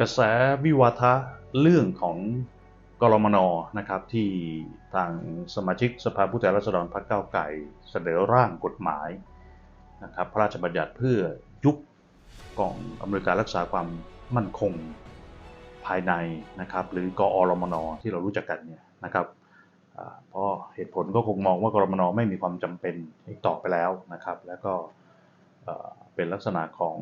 กระแสวิวาทะเรื่องของกรมนนะครับที่ทางสมาชิกสภาผู้แทนราษฎรพรรคก้าวไกลเสนอร่างกฎหมายนะครับพระราชบัญญัติเพื่อยุบกองอำนวยการรักษาความมั่นคงภายในนะครับหรือกอรมนที่เรารู้จักกันเนี่ยนะครับเพราะเหตุผลก็คงมองว่ากรมนไม่มีความจำเป็นอีกต่อไปแล้วนะครับ แล้วก็เอ่อเป็นลักษณะของ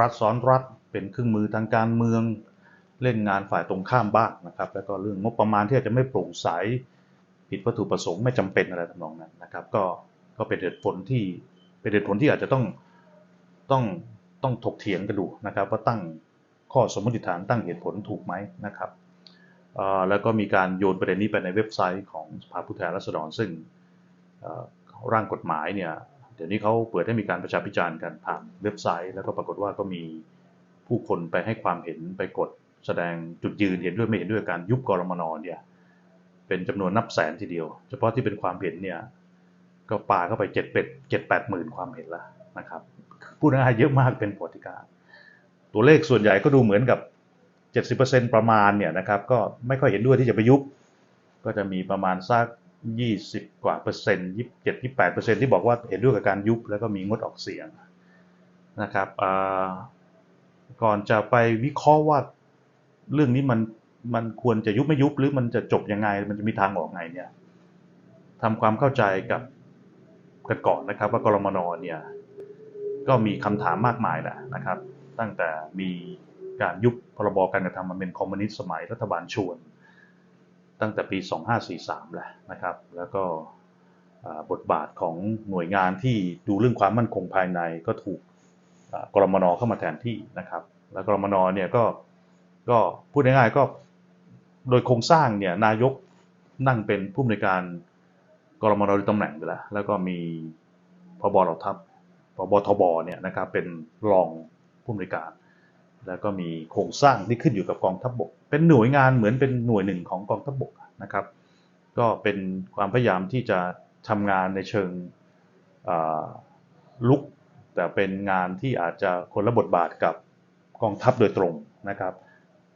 รัฐซ้อนรัฐ เป็นเครื่องมือทางการเมือง เล่นงานฝ่ายตรงข้ามบ้างนะครับ แล้วก็เรื่องงบประมาณที่อาจจะไม่โปร่งใสผิดวัตถุประสงค์ไม่จำเป็นอะไรทำนองนั้นนะครับ ก็ก็เป็นเหตุผลที่เป็นเหตุผลที่อาจจะต้องต้องต้องถกเถียงกันดูนะครับว่าตั้งข้อสมมติฐานตั้งเหตุผลถูกไหมนะครับแล้วก็มีการโยนประเด็นนี้ไปในเว็บไซต์ของสภาผู้แทนราษฎรซึ่งเอ่อร่างกฎหมายเนี่ยเดี๋ยวนี้เขาเปิดให้มีการประชาพิจารณ์กันผ่านเว็บไซต์ แล้วก็ปรากฏว่าก็มี ผู้คนไปให้ความเห็นไปกดแสดงจุดยืนเห็นด้วยไม่เห็นด้วยการยุบกรมนเนี่ยเป็นจำนวนนับแสนทีเดียว เฉพาะที่เป็นความเห็นเนี่ยก็ปาเข้าไปเจ็ดเป็ดเจ็ดแปดหมื่นความเห็นล้วนะครับพูดง่ายเยอะมากเป็นประวัติการตัวเลขส่วนใหญ่ก็ดูเหมือนกับ 70%ประมาณเนี่ยนะครับก็ไม่ค่อยเห็นด้วยที่จะไปยุบก็จะมีประมาณสัก20 กว่าเปอร์เซ็นต์27 28เปอร์เซ็นต์ที่บอกว่าเห็นด้วยกับการยุบแล้วก็มีงดออกเสียงนะครับอ่า ก่อนจะไปวิเคราะห์ว่าเรื่องนี้มันมันควรจะยุบไม่ยุบหรือมันจะจบยังไง มันจะมีทางออกไงเนี่ยทำความเข้าใจกับกันก่อนนะครับ ว่ากรมนเนี่ยก็มีคำถามมากมายแหละนะครับ ตั้งแต่มีการยุบพรบการกระทำมันเป็นคอมมิวนิสต์สมัยรัฐบาลชวน ตั้งแต่ปี 2543แหละนะครับ แล้วก็บทบาทของหน่วยงานที่ดูเรื่องความมั่นคงภายในก็ถูกอ่ากรมนเข้ามาแทนที่นะครับ แล้วกรมนเนี่ยก็ก็พูดง่ายๆก็โดยโครงสร้างเนี่ยนายกนั่งเป็นผู้อำนวยการกรมนโดยตำแหน่งไปแล้วแล้วก็มีพบเหล่าทัพพบทบเนี่ยนะครับเป็นรองผู้อำนวยการ แล้วก็มีโครงสร้างที่ขึ้นอยู่กับกองทัพบกเป็นหน่วยงานเหมือนเป็นหน่วยหนึ่งของกองทัพบกนะครับ ก็เป็นความพยายามที่จะทำงานในเชิงลุก แต่เป็นงานที่อาจจะคนละบทบาทกับ กองทัพโดยตรงนะครับ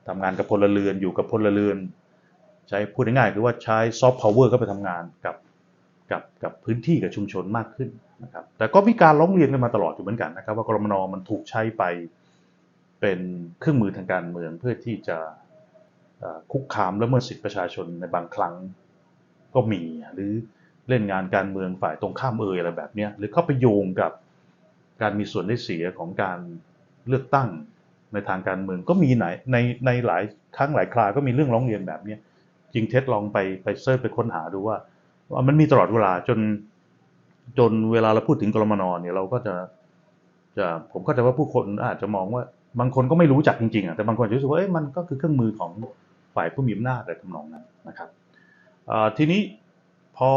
ทำงานกับพลเรือนอยู่กับพลเรือนใช้พูดง่ายๆคือว่าใช้ซอฟต์พาวเวอร์เข้าไปทำงานกับกับกับพื้นที่กับชุมชนมากขึ้นนะครับแต่ก็มีการร้องเรียนกันมาตลอดอยู่เหมือนกันนะครับ ว่ากรมนมันถูกใช้ไปเป็นเครื่องมือทางการเมืองเพื่อที่จะคุกคามและเมิดสิทธิประชาชนในบางครั้งก็มีหรือเล่นงานการเมืองฝ่ายตรงข้ามเอ่ยอะไรแบบนี้หรือเข้าไปโยงกับการมีส่วนได้เสียของการเลือกตั้ง ในทางการเมืองก็มีไหนในในหลายครั้งหลายครา ก็มีเรื่องร้องเรียนแบบเนี้จริงเท็จลองไปไปเซิร์ชไปค้นหาดูว่าว่ามันมีตลอดเวลาจน จนเวลาเราพูดถึงกรมนเนี่ยเราก็จะจะผมเข้าใจว่าผู้คนอาจจะมองว่า บางคนก็ไม่รู้จักจริงๆอะแต่บางคนรู้สึกว่าเอ้ยมันก็คือเครื่องมือของฝ่ายผู้มีอำนาจอะไรทำนองนั้นนะครับทีนี้พอ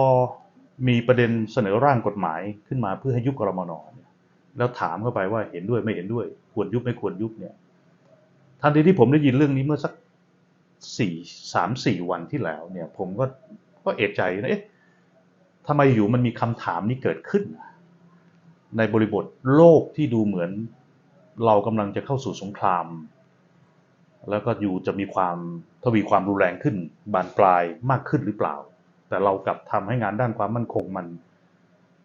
มีประเด็นเสนอร่างกฎหมายขึ้นมาเพื่อให้ยุบกรมนเนี่ยแล้วถามเข้าไปว่าเห็นด้วยไม่เห็นด้วย ควรยุบไม่ควรยุบเนี่ยทันทีที่ผมได้ยินเรื่องนี้เมื่อสักสี่สามสี่วันที่แล้วเนี่ย ผมก็ก็เอะใจนะเอ๊ะทำไมอยู่มันมีคำถามนี้เกิดขึ้น ในบริบทโลกที่ดูเหมือน เรากำลังจะเข้าสู่สงคราม แล้วก็อยู่จะมีความทวีความรุนแรงขึ้น บานปลายมากขึ้นหรือเปล่า แต่เรากลับทำให้งานด้านความมั่นคงมัน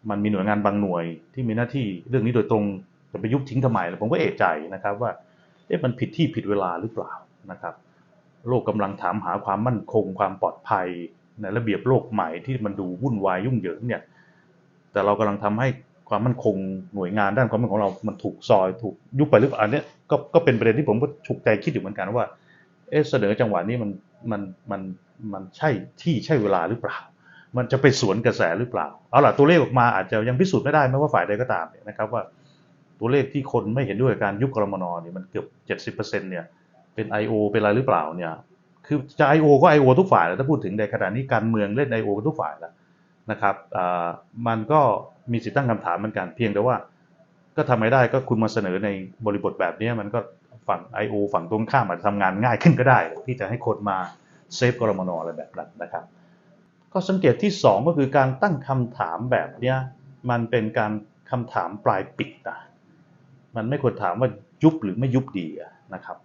มันมีหน่วยงานบางหน่วยที่มีหน้าที่เรื่องนี้โดยตรง จะไปยุบทิ้งทำไมล้วผมก็เอะใจนะครับว่าเอ๊ะมันผิดที่ผิดเวลาหรือเปล่านะครับ โลกกำลังถามหาความมั่นคงความปลอดภัยในระเบียบโลกใหม่ที่มันดูวุ่นวายยุ่งเหยิงเนี่ยแต่เรากำลังทำให้ความมั่นคงหน่วยงานด้านความมั่นคงของเรา มันถูกซอยถูกยุบไปหรือเปล่าอันเนี้ยก็ก็เป็นประเด็นที่ผมก็ฉุกใจคิดอยู่เหมือนกันว่าเอ๊ะเสนอจังหวะนี้มันมันมันมันใช่ที่ใช่เวลาหรือเปล่า มันจะไปสวนกระแสหรือเปล่า เอาล่ะตัวเลขออกมาอาจจะยังพิสูจน์ไม่ได้ไม่ว่าฝ่ายใดก็ตามนะครับว่า ตัวเลขที่คนไม่เห็นด้วยการยุบกรมนเนี่ยมันเกือบเจ็ดสิบเปอร์เซ็นเนี่ยเป็น I.O. เป็นอะไรหรือเปล่าเนี่ยคือจะ I.O. ก็ I.O. ทุกฝ่ายแล้วถ้าพูดถึงในขณะนี้การเมืองเล่น I.O. กันทุกฝ่ายแล้วนะครับอ่ามันก็มีสิทธิตั้งคำถามเหมือนกันเพียงแต่ว่า ก็ทำไม่ได้ก็คุณมาเสนอในบริบทแบบนี้มันก็ฝั่ง I.O. ฝั่งตรงข้ามอาจจะทำงานง่ายขึ้นก็ได้ ที่จะให้คนมาเซฟกรมนอะไรแบบนั้นนะครับข้อสังเกตที่ 2 ก็คือการตั้งคำถามแบบนี้มันเป็นการคำถามปลายปิดนะ มันไม่ควรถามว่ายุบหรือไม่ยุบดีนะครับ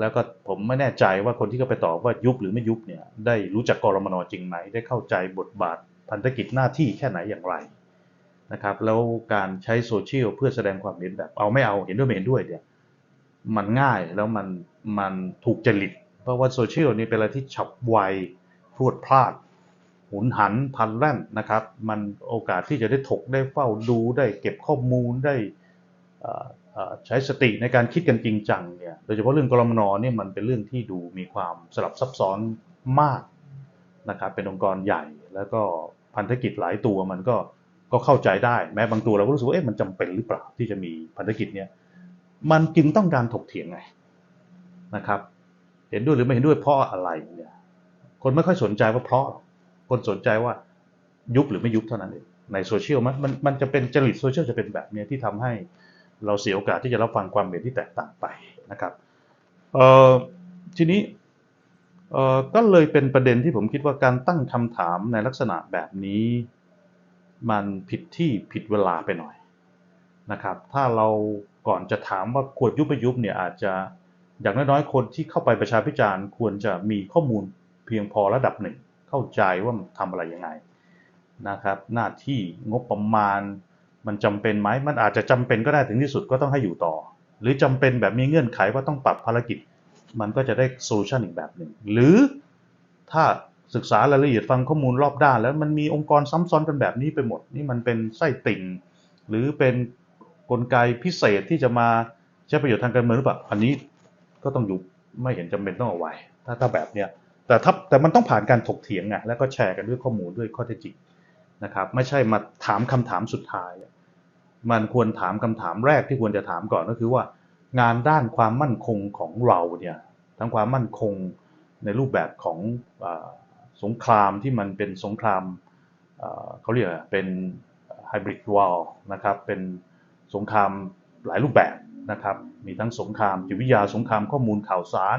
แล้วก็ผมไม่แน่ใจว่าคนที่เขาไปตอบว่ายุบหรือไม่ยุบเนี่ยได้รู้จักกรมนจริงไหมได้เข้าใจบทบาทพันธกิจหน้าที่แค่ไหนอย่างไรนะครับแล้วการใช้โซเชียลเพื่อแสดงความเห็นแบบเอาไม่เอาเห็นด้วยไม่เห็นด้วยเนี่ยมันง่ายแล้วมันมันถูกจริต เพราะว่าโซเชียลนี่เป็นอะไรที่ฉับไวพรวดพลาด หุนหันพันแล่นนะครับ มันโอกาสที่จะได้ถกได้เฝ้าดูได้เก็บข้อมูลได้ ใช้สติในการคิดกันจริงจังเนี่ยโดยเฉพาะเรื่องกรมนเนี่ยมันเป็นเรื่องที่ดูมีความสลับซับซ้อนมากนะครับเป็นองค์กรใหญ่ แล้วก็พันธกิจหลายตัวมันก็ก็เข้าใจได้แม้บางตัวเราก็รู้สึกว่าเอ๊ะมันจำเป็นหรือเปล่าที่จะมีพันธกิจเนี่ยมันจึงต้องการถกเถียงไงนะครับ เห็นด้วยหรือไม่เห็นด้วยเพราะอะไรเนี่ยคนไม่ค่อยสนใจว่าเพราะคนสนใจว่ายุบหรือไม่ยุบเท่านั้นเองในโซเชียลมันมันมันจะเป็นจริตโซเชียลจะเป็นแบบเนี้ยที่ทำให้ เราเสียโอกาสที่จะรับฟังความเห็นที่แตกต่างไปนะครับทีนี้ก็เลยเป็นประเด็นที่ผมคิดว่าการตั้งคำถามในลักษณะแบบนี้ มันผิดที่ผิดเวลาไปหน่อยนะครับ ถ้าเราก่อนจะถามว่าควรยุบไม่ยุบเนี่ยอาจจะอย่างน้อยๆคนที่เข้าไปประชาพิจารณ์ควรจะมีข้อมูลเพียงพอระดับหนึ่ง เข้าใจว่ามันทำอะไรยังไงนะครับ หน้าที่งบประมาณ มันจำเป็นไหมมันอาจจะจำเป็นก็ได้ถึงที่สุดก็ต้องให้อยู่ต่อ หรือจำเป็นแบบมีเงื่อนไขว่าต้องปรับภารกิจ มันก็จะได้โซลูชันอีกแบบหนึ่งหรือถ้าศึกษารายละเอียดฟังข้อมูลรอบด้าน แล้วมันมีองค์กรซ้ำซ้อนกันแบบนี้ไปหมด นี่มันเป็นไส้ติ่ง หรือเป็นกลไกพิเศษที่จะมาใช้ประโยชน์ทางการเมืองหรือเปล่าอันนี้ก็ต้องอยู่ไม่เห็นจำเป็นต้องเอาไว้ ถ้าถ้าแบบเนี้ยแต่ถ้าแต่มันต้องผ่านการถกเถียงไงแล้วก็แชร์กันด้วยข้อมูลด้วยข้อเท็จจริงนะครับ ไม่ใช่มาถามคำถามสุดท้าย มันควรถามคำถามแรกที่ควรจะถามก่อนก็คือว่า งานด้านความมั่นคงของเราเนี่ยทั้งความมั่นคงในรูปแบบของอสงครามที่มันเป็นสงครามเขาเรียกเป็นไฮบริดวอลนะครับเป็นสงครามหลายรูปแบบนะครับมีทั้งสงครามจิตวิทยาสงครามข้อมูลข่าวสาร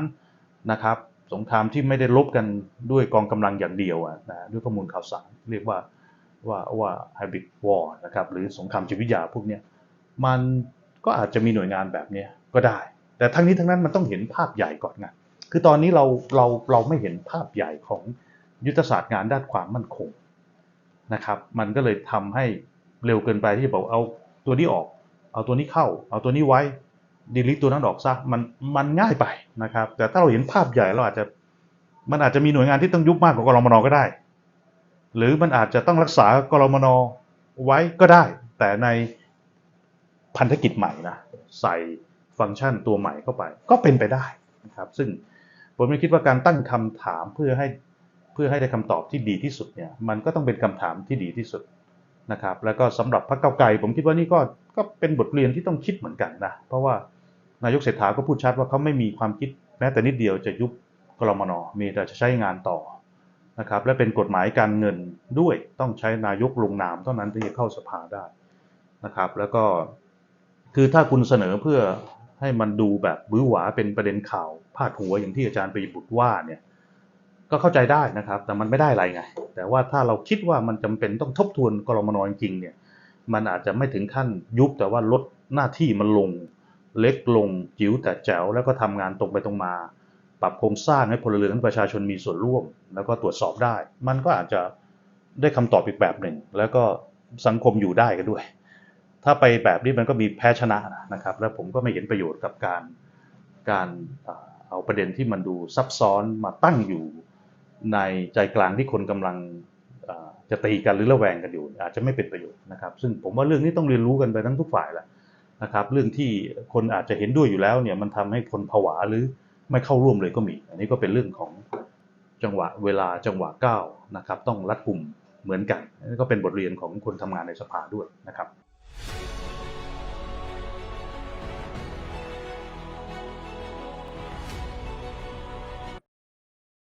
นะครับสงครามที่ไม่ได้ลบกันด้วยกองกำลังอย่างเดียวนะด้วยข้อมูลข่าวสาร เรียกว่า ว่าว่าไฮบริดวอร์นะครับหรือสงครามจิตวิทยาพวกนี้มันก็อาจจะมีหน่วยงานแบบนี้ก็ได้ แต่ทั้งนี้ทั้งนั้นมันต้องเห็นภาพใหญ่ก่อนไงคือตอนนี้เราเราเราไม่เห็นภาพใหญ่ของยุทธศาสตร์งานด้านความมั่นคงนะครับมันก็เลยทำให้เร็วเกินไปที่จะบอกเอาตัวนี้ออก เอาตัวนี้เข้า เอาตัวนี้ไว้ดีลิทตัวนั้นออกซะมันมันง่ายไปนะครับ แต่ถ้าเราเห็นภาพใหญ่เราอาจจะมันอาจจะมีหน่วยงานที่ต้องยุบมากกว่ากรมนก็ได้ หรือมันอาจจะต้องรักษากรมนไว้ก็ได้ แต่ในพันธกิจใหม่นะใส่ฟังก์ชันตัวใหม่เข้าไป ก็เป็นไปได้นะครับซึ่งผมไม่คิดว่าการตั้งคำถามเพื่อให้เพื่อให้ได้คำตอบที่ดีที่สุดเนี่ยมันก็ต้องเป็นคำถามที่ดีที่สุดนะครับแล้วก็สำหรับพรรคเก้าไกลผมคิดว่านี่ก็ก็เป็นบทเรียนที่ต้องคิดเหมือนกันนะเพราะว่านายกเศรษฐาก็พูดชัดว่าเขาไม่มีความคิดแม้แต่นิดเดียวจะยุบกรมนมีแต่จะใช้งานต่อ นะครับและเป็นกฎหมายการเงินด้วยต้องใช้นายกลงนามเท่านั้นถึงจะเข้าสภาได้นะครับแล้วก็คือถ้าคุณเสนอเพื่อให้มันดูแบบบื้อหวาเป็นประเด็นข่าวพาดหัวอย่างที่อาจารย์ปริบุตรว่าเนี่ยก็เข้าใจได้นะครับแต่มันไม่ได้อะไรไง แต่ว่าถ้าเราคิดว่ามันจำเป็นต้องทบทวนกรมนจริงเนี่ยมันอาจจะไม่ถึงขั้นยุบแต่ว่าลดหน้าที่มันลง เล็กลงจิ๋วแต่แจ๋วแล้วก็ทำงานตรงไปตรงมา ปรับโครงสร้างให้พลเรือนประชาชนมีส่วนร่วม แล้วก็ตรวจสอบได้ มันก็อาจจะได้คำตอบอีกแบบหนึ่ง แล้วก็สังคมอยู่ได้กันด้วย ถ้าไปแบบนี้มันก็มีแพ้ชนะนะครับ แล้วผมก็ไม่เห็นประโยชน์กับการการเอาประเด็นที่มันดูซับซ้อนมาตั้งอยู่ในใจกลางที่คนกำลังจะตีกันหรือระแวงกันอยู่ อาจจะไม่เป็นประโยชน์นะครับ ซึ่งผมว่าเรื่องนี้ต้องเรียนรู้กันไปทั้งทุกฝ่ายแหละนะครับ เรื่องที่คนอาจจะเห็นด้วยอยู่แล้วเนี่ยมันทำให้คนผวาหรือ ไม่เข้าร่วมเลยก็มี อันนี้ก็เป็นเรื่องของจังหวะเวลาจังหวะก้าวนะครับ ต้องรัดกลุ่มเหมือนกันนี่ก็เป็นบทเรียนของคนทำงานในสภาด้วยนะครับ